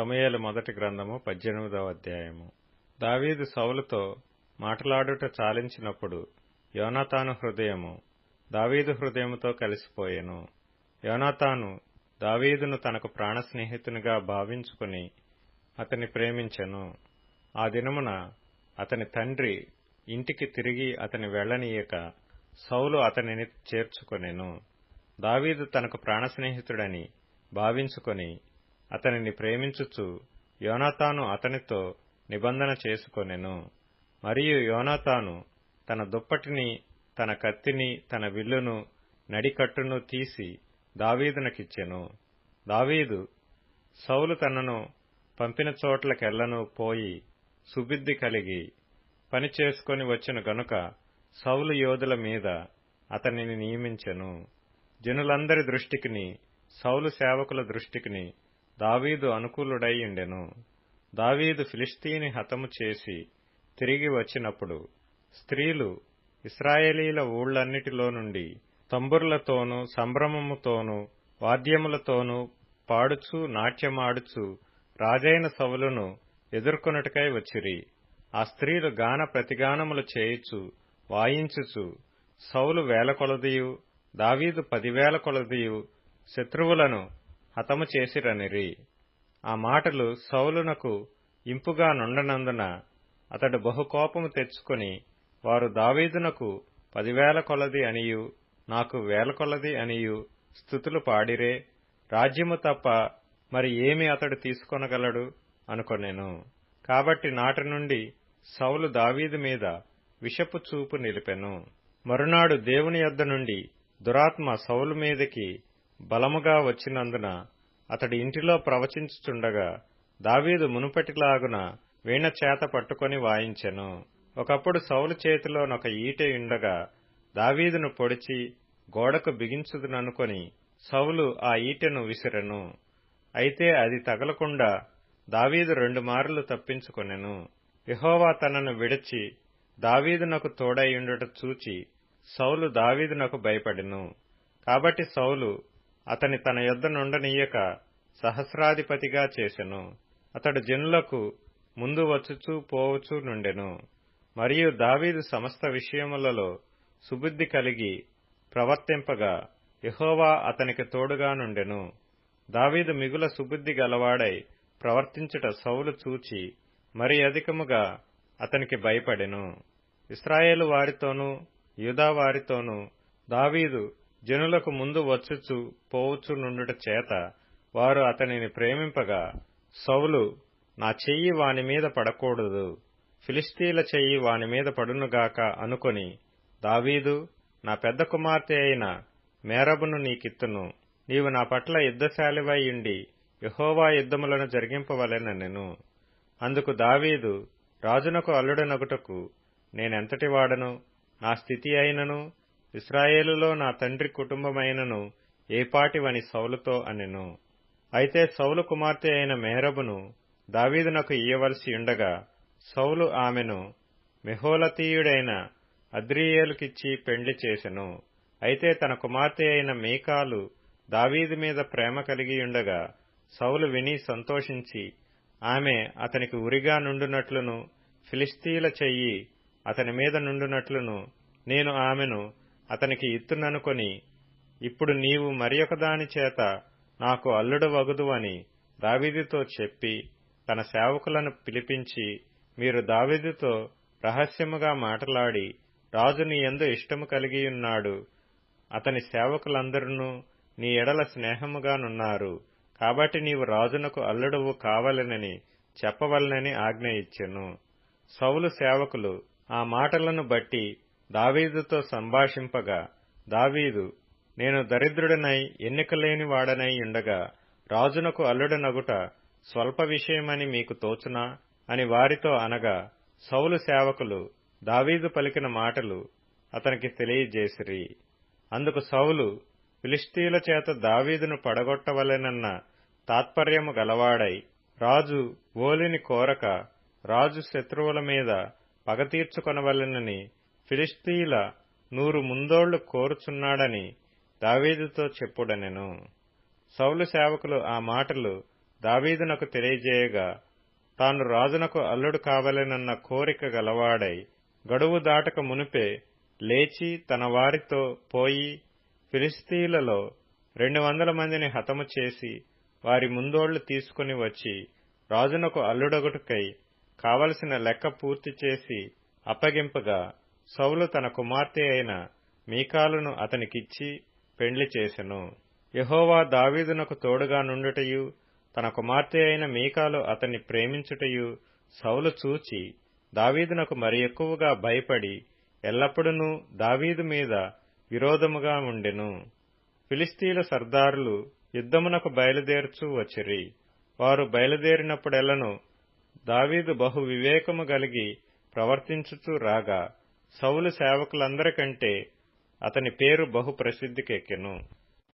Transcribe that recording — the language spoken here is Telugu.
సమయాల మొదటి గ్రంథము పద్దెనిమిదవ అధ్యాయము. దావీదు సౌలుతో మాటలాడుట చాలించినప్పుడు యోనాతాను హృదయము దావీదు హృదయముతో కలిసిపోయెను. యోనాతాను దావీదును తనకు ప్రాణ స్నేహితునిగా భావించుకుని అతని ప్రేమించెను. ఆ దినమున అతని తండ్రి ఇంటికి తిరిగి అతని వెళ్ళనీయక సౌలు అతనిని చేర్చుకొనెను. దావీదు తనకు ప్రాణ స్నేహితుడని భావించుకొని అతనిని ప్రేమించుచు యోనాతాను అతనితో నిబంధన చేసుకొనెను. మరియు యోనాతాను తన దుప్పటిని తన కత్తిని తన విల్లును నడికట్టును తీసి దావీదునకిచ్చెను. దావీదు సౌలు తనను పంపిన చోట్లకెళ్ళను పోయి సుబుద్ధి కలిగి పని చేసుకొని వచ్చిన గనుక సౌలు యోధుల మీద అతనిని నియమించెను. జనులందరి దృష్టికిని సౌలు సేవకుల దృష్టికిని దావీదు అనుకూలుడై ఉండెను. దావీదు ఫిలిస్తీని హతము చేసి తిరిగి వచ్చినప్పుడు స్త్రీలు ఇస్రాయేలీల ఊళ్ళన్నిటిలో నుండి తంబుర్లతోనూ సంభ్రమముతోనూ వాద్యములతోనూ పాడుచు నాట్యమాడుచు రాజైన సవులను ఎదుర్కొనుటకై వచ్చిరి. ఆ స్త్రీలు గాన ప్రతిగానములు చేయుచు వాయించుచు సౌలు వేల కొలదియు దావీదు పదివేల కొలదియు శత్రువులను హతము చేసిరనిరి. ఆ మాటలు సౌలునకు ఇంపుగా నుండనందున అతడు బహుకోపము తెచ్చుకొని వారు దావీదునకు పదివేల కొలది అనియు నాకు వేల కొలది అనియు స్థుతులు పాడిరే రాజ్యము తప్ప మరి ఏమి అతడు తీసుకొనగలడు అనుకొనెను. కాబట్టి నాటి నుండి సౌలు దావీదు మీద విషపు చూపు నిలిపెను. మరునాడు దేవుని యొద్ద నుండి దురాత్మ సౌలు మీదకి బలముగా వచ్చినందున అతడి ఇంటిలో ప్రవచించుచుండగా దావీదు మునుపటిలాగున వీణ చేత పట్టుకొని వాయించెను. ఒకప్పుడు సౌలు చేతిలోనొక ఈటె ఉండగా దావీదును పొడిచి గోడకు బిగించుదుననుకొని సౌలు ఆ ఈటెను విసిరెను. అయితే అది తగలకుండా దావీదు రెండు మార్లు తప్పించుకొనెను. యహోవా తనను విడిచి దావీదునకు తోడైయుండుట చూచి సౌలు దావీదునకు భయపడెను. కాబట్టి సౌలు అతని తన యొద్ద నుండనీయక సహస్రాధిపతిగా చేసెను. అతడు జనులకు ముందు వచ్చుచూ పోవచ్చు నుండెను. మరియు దావీదు సమస్త విషయములలో సుబుద్ధి కలిగి ప్రవర్తింపగా యహోవా అతనికి తోడుగా నుండెను. దావీదు మిగుల సుబుద్ధి గలవాడై ప్రవర్తించుట సౌలు చూచి మరి అధికముగా అతనికి భయపడెను. ఇస్రాయేలు వారితోనూ యూదా వారితోనూ దావీదు జనులకు ముందు వచ్చుచు పోవచ్చు నుండుట చేత వారు అతనిని ప్రేమింపగా సౌలు నా చెయ్యి వాని మీద పడకూడదు. ఫిలిస్తీన్ల చెయ్యి వాని మీద పడునుగాక అనుకొని దావీదు నా పెద్ద కుమార్తె అయిన మేరబును నీకిత్తును. నీవు నా పట్ల యుద్ధశాలివై ఉండి యహోవా యుద్ధములను జరిగింపవలెనెను అందుకు దావీదు రాజునకు అల్లుడనగుటకు నేనెంతటివాడను నా స్థితి అయినను? ఇస్రాయేలులో నా తండ్రి కుటుంబమైనను ఏపాటివని సౌలుతో అనెను. అయితే సౌలు కుమార్తె అయిన మెహరబును దావీదునకు ఇయ్యవలసి ఉండగా సౌలు ఆమెను మెహోలతీయుడైన అద్రియేలుకిచ్చి పెండ్లి చేసెను. అయితే తన కుమార్తె అయిన మీకాలు దావీదు మీద ప్రేమ కలిగి ఉండగా సౌలు విని సంతోషించి ఆమె అతనికి ఉరిగా నుండునట్లును ఫిలిస్తీల చెయ్యి అతని మీద నుండునట్లును నేను ఆమెను అతనికి ఇత్తుననుకొని ఇప్పుడు నీవు మరి ఒకదాని చేత నాకు అల్లుడు వగుదు అని దావీదుతో చెప్పి తన సేవకులను పిలిపించి మీరు దావీదుతో రహస్యముగా మాటలాడి రాజు నీ ఎందు ఇష్టము కలిగియున్నాడు. అతని సేవకులందరూ నీ ఎడల స్నేహముగానున్నారు. కాబట్టి నీవు రాజునకు అల్లుడువు కావలెనని చెప్పవలనని ఆజ్ఞ ఇచ్చెను. సౌలు సేవకులు ఆ మాటలను బట్టి దావీదుతో సంభాషింపగా దావీదు నేను దరిద్రుడనై ఎన్నికలేని వాడనై ఉండగా రాజునకు అల్లుడనగుట స్వల్ప విషయమని మీకు తోచునా? అని వారితో అనగా సౌలు సేవకులు దావీదు పలికిన మాటలు అతనికి తెలియజేసిరి. అందుకు సౌలు ఫిలిస్తీన్ల చేత దావీదును పడగొట్టవలెనన్న తాత్పర్యము గలవాడై రాజు ఓలిని కోరక రాజు శత్రువుల మీద పగతీర్చుకొనవలెనని ఫిలిస్తీల నూరు ముందోళ్ళు కోరుచున్నాడని దావీదుతో చెప్పుడనెను. సౌలు సేవకులు ఆ మాటలు దావీదునకు తెలియజేయగా తాను రాజునకు అల్లుడు కావలెనన్న కోరిక గలవాడై గడువు దాటక మునిపే లేచి తన వారితో పోయి ఫిలిస్తీలలో రెండు వందల మందిని హతము చేసి వారి ముందోళ్ళు తీసుకుని వచ్చి రాజునకు అల్లుడొగటుకై కావలసిన లెక్క పూర్తి చేసి అప్పగింపగా సౌలు తన కుమార్తె అయిన మీకాలును అతనికిచ్చి పెండ్లి చేసెను. యహోవా దావీదునకు తోడుగా నుండుటయు తన కుమార్తె అయిన మీకాలు అతన్ని ప్రేమించుటయు సౌలు చూచి దావీదునకు మరి ఎక్కువగా భయపడి ఎల్లప్పుడూ దావీదు మీద విరోధముగా ఉండెను. ఫిలిస్తీన్ల సర్దారులు యుద్ధమునకు బయలుదేరుచూ వచ్చిరి. వారు బయలుదేరినప్పుడెల్లను దావీదు బహు వివేకము గలిగి ప్రవర్తించుచూ రాగా సౌలు సేవకులందరికంటే అతని పేరు బహు ప్రసిద్ధికెక్కెను